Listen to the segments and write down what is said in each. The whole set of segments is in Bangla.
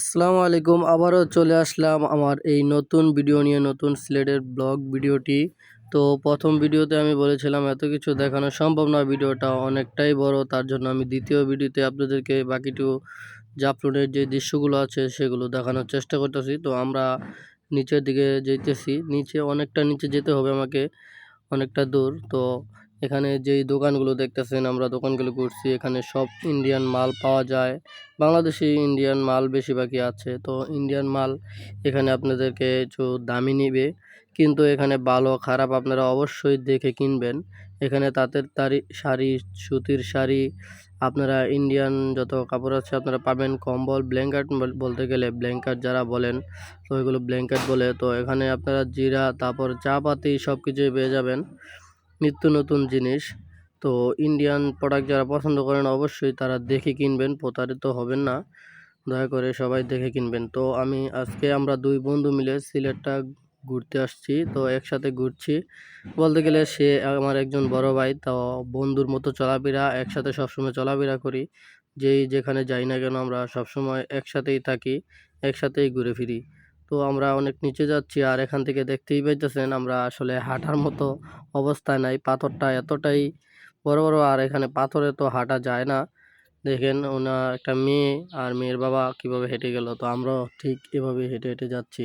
আসসালামু আলাইকুম, আবারও চলে আসলাম আমার এই নতুন ভিডিও নিয়ে, নতুন সিলেটের ব্লগ ভিডিওটি। তো প্রথম ভিডিওতে আমি বলেছিলাম, এত কিছু দেখানো সম্ভব নয় ভিডিওটা, অনেকটাই বড়, তার জন্য আমি দ্বিতীয় ভিডিওতে আপনাদেরকে বাকিটু জাফলনের যে দৃশ্যগুলো আছে, সেগুলো দেখানোর চেষ্টা করতেছি। তো আমরা নিচের দিকে যেতেছি নিচে অনেকটা নিচে যেতে হবে আমাকে, অনেকটা দূর। তো এখানে যেই দোকানগুলো দেখতেছেন, আমরা দোকানগুলো ঘুরছি, এখানে সব ইন্ডিয়ান মাল পাওয়া যায়। বাংলাদেশি ইন্ডিয়ান মাল বেশিরভাগই আছে। তো ইন্ডিয়ান মাল এখানে আপনাদেরকে একটু দামি নিবে। কিন্তু এখানে ভালো খারাপ আপনারা অবশ্যই দেখে কিনবেন। এখানে তাঁতের তারি, শাড়ি, সুতির শাড়ি, আপনারা ইন্ডিয়ান যত কাপড় আছে আপনারা পাবেন কম্বল ব্ল্যাঙ্কেট বলতে গেলে ব্ল্যাঙ্কেট যারা বলেন, তো এগুলো ব্ল্যাঙ্কেট বলে। তো এখানে আপনারা জিরা, তারপর চা পাতি সব কিছুই পেয়ে যাবেন। নিত্য নতুন জিনিস। তো ইন্ডিয়ান প্রোডাক্ট যারা পছন্দ করেন, অবশ্যই তারা দেখে কিনবেন, প্রতারিত হবেন না। দয়া করে সবাই দেখে কিনবেন। তো আমি আজকে আমরা দুই বন্ধু মিলে সিলেটটা ঘুরতে আসছি। তো একসাথে ঘুরছি। বলতে গেলে সে আমার একজন বড় ভাই, তো বন্ধুর মতো চলাফেরা, একসাথে সবসময় চলাফেরা করি। যেই যেখানে যাই না কেন আমরা সবসময় একসাথেই থাকি, একসাথেই ঘুরে ফিরি। তো আমরা অনেক নিচে যাচ্ছি আর এখান থেকে দেখতেই পাইতেছেন আমরা আসলে হাঁটার মতো অবস্থায় নাই। পাথরটা এতটাই বড় বড় আর এখানে পাথরে তো হাঁটা যায় না। দেখেন ওনার একটা মেয়ে আর মেয়ের বাবা কীভাবে হেঁটে গেল। তো আমরাও ঠিক এভাবে হেঁটে হেঁটে যাচ্ছি।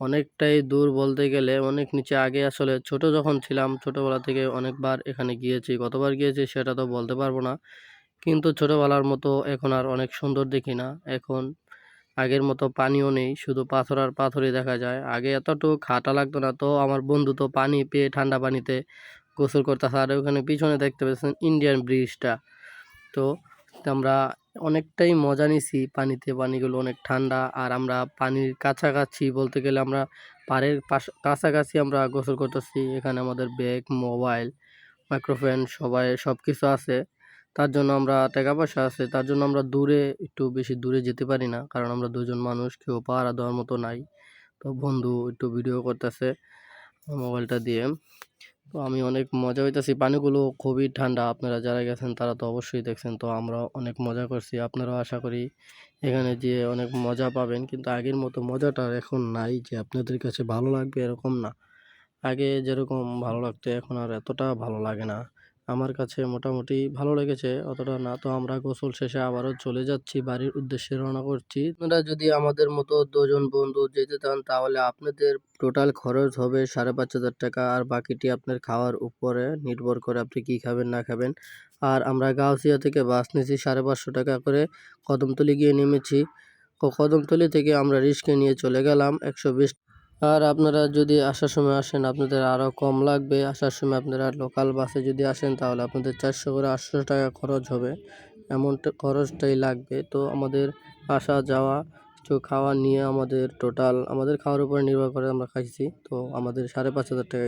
অনেকটাই দূর বলতে গেলে অনেক নিচে আগে আসলে ছোট যখন ছিলাম, ছোটোবেলা থেকে অনেকবার এখানে গিয়েছি, কতবার গিয়েছি সেটা তো বলতে পারব না। কিন্তু ছোটোবেলার মতো এখন আর অনেক সুন্দর দেখি না। এখন আগের মতো পানিও নেই, শুধু পাথর আর পাথরই দেখা যায়। আগে এতটুকু খাটা লাগতো না, তো আমার বন্ধু তো পানি পেয়ে ঠান্ডা পানিতে গোসল করতেছে। আর ওখানে পিছনে দেখতে পেয়েছেন ইন্ডিয়ান ব্রিজটা। তো আমরা অনেকটাই মজা নিছি পানিতে, পানিগুলো অনেক ঠান্ডা। আর আমরা পানির কাছাকাছি বলতে গেলে আমরা পাড়ের পাশ, কাছাকাছি আমরা গোসল করতেছি। এখানে আমাদের ব্যাগ, মোবাইল, মাইক্রোফোন, সবাই সব কিছু আছে। তার জন্য আমরা টাকা পয়সা আছে, তার জন্য আমরা দূরে, একটু বেশি দূরে যেতে পারি না। কারণ আমরা দুজন মানুষ, কেউ পাহারা দেওয়ার মতো নাই। তো বন্ধু একটু ভিডিও করতেছে মোবাইলটা দিয়ে। তো আমি অনেক মজা হইতেছি। পানিগুলো খুবই ঠান্ডা। আপনারা যারা গেছেন, তারা তো অবশ্যই দেখছেন। তো আমরা অনেক মজা করছি। আপনারাও আশা করি এখানে যেয়ে অনেক মজা পাবেন। কিন্তু আগের মতো মজাটা এখন নাই যে আপনাদের কাছে ভালো লাগবে এরকম না। আগে যেরকম ভালো লাগতো, এখন আর এতটা ভালো লাগে না। আমার কাছে মোটামুটি ভালো লেগেছে অতটা না। তো আমরা গোসল শেষে আবারও চলে যাচ্ছি, বাড়ির উদ্দেশ্যে রওনা করছি। আপনারা যদি আমাদের মতো দুজন বন্ধু যেতে চান, তাহলে আপনাদের টোটাল খরচ হবে সাড়ে পাঁচ হাজার টাকা আর বাকিটি আপনার খাওয়ার উপরে নির্ভর করে আপনি কি খাবেন, না খাবেন। আর আমরা গাউসিয়া থেকে বাস নিয়েছি সাড়ে পাঁচশো টাকা করে। কদমতলি গিয়ে নেমেছি। কদমতলি থেকে আমরা রিস্কে নিয়ে চলে গেলাম। একশো বিশ আর আপনারা যদি আসার সময় আসেন, আপনাদের আরও কম লাগবে। আসার সময় আপনারা লোকাল বাসে যদি আসেন, তাহলে আপনাদের চারশো করে আটশো টাকা খরচ হবে। এমনটা, খরচটাই লাগবে। তো আমাদের আসা যাওয়া, কিছু খাওয়া নিয়ে আমাদের টোটাল আমাদের খাওয়ার উপরে নির্ভর করে আমরা খাইছি। তো আমাদের সাড়ে পাঁচ হাজার টাকা